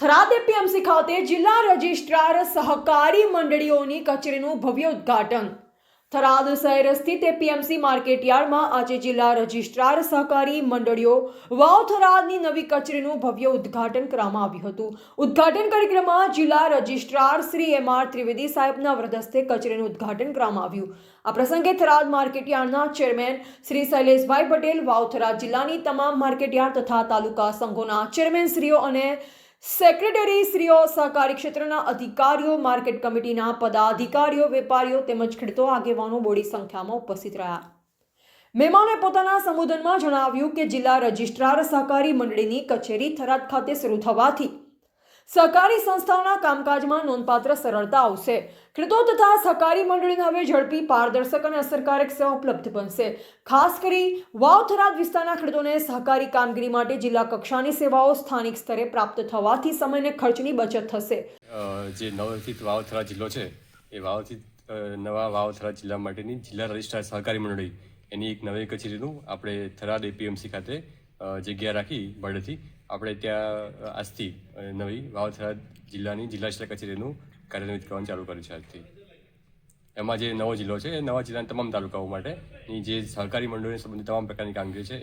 Tharad APMC ખાતે જિલ્લા registrar સહકારી મંડળીઓની કચેરીનું ભવ્ય ઉદ્ઘાટન. થરાદ શહેર સ્થિત એપીએમસી માર્કેટયાર્ડમાં આજે જિલ્લા રજિસ્ટ્રાર સહકારી મંડળીઓ વાવ થરાદની નવી કચેરીનું ભવ્ય ઉદ્ઘાટન કરવામાં આવ્યું હતું. ઉદ્ઘાટન કાર્યક્રમમાં જિલ્લા registrar Shri M R Trivedi સાહેબના વ્રતસ્થે કચેરીનું ઉદ્ઘાટન કરવામાં આવ્યું. આ પ્રસંગે થરાદ માર્કેટયાર્ડના ચેરમેન શ્રી શૈલેષભાઈ પટેલ, વાવ થરાદ જિલ્લાની તમામ માર્કેટયાર્ડ તથા તાલુકા સંઘોના ચેરમેન શ્રીઓ અને સેક્રેટરી શ્રીઓ સહકારી ક્ષેત્રના અધિકારીઓ, માર્કેટ કમિટીના પદાધિકારીઓ, વેપારીઓ તેમજ ખેડૂતો આગેવાનો બોડી સંખ્યામાં ઉપસ્થિત રહ્યા. મહેમાને પોતાના સંબોધનમાં જણાવ્યું કે જિલ્લા રજિસ્ટ્રાર સહકારી મંડળીની કચેરી થરાદ ખાતે શરૂ થવાથી સહકારી સંસ્થાઓના કામકાજમાં નોંધપાત્ર સરળતા આવશે. ખેડૂતો તથા સહકારી મંડળીને હવે ઝડપી પારદર્શક અને અસરકારક સેવા ઉપલબ્ધ બનશે. ખાસ કરી વાવ થરાદ વિસ્તારના ખેડૂતોને સહકારી કામગીરી માટે જિલ્લા કક્ષાની સેવાઓ સ્થાનિક સ્તરે પ્રાપ્ત થવાથી સમય અને ખર્ચની બચત થશે. જે જે વાવ વાવથરા જિલ્લો છે, એ વાવથી નવા નવા વાવથરા જિલ્લા માટેની જિલ્લા રજિસ્ટ્રાર સહકારી મંડળી. એની એક નવી કચેરીનું આપણે થરાદ એપીએમસી ખાતે જગ્યા રાખી ભાડેથી આપણે ત્યાં આજથી નવી વાવથરા જિલ્લાની જિલ્લા શિક્ષા કચેરીનું કાર્યાન્વિત કરવાનું ચાલુ કર્યું છે આજથી. એમાં જે નવો જિલ્લો છે, એ નવા જિલ્લાના તમામ તાલુકાઓ માટેની જે સહકારી મંડળીને સંબંધિત તમામ પ્રકારની કામગીરી છે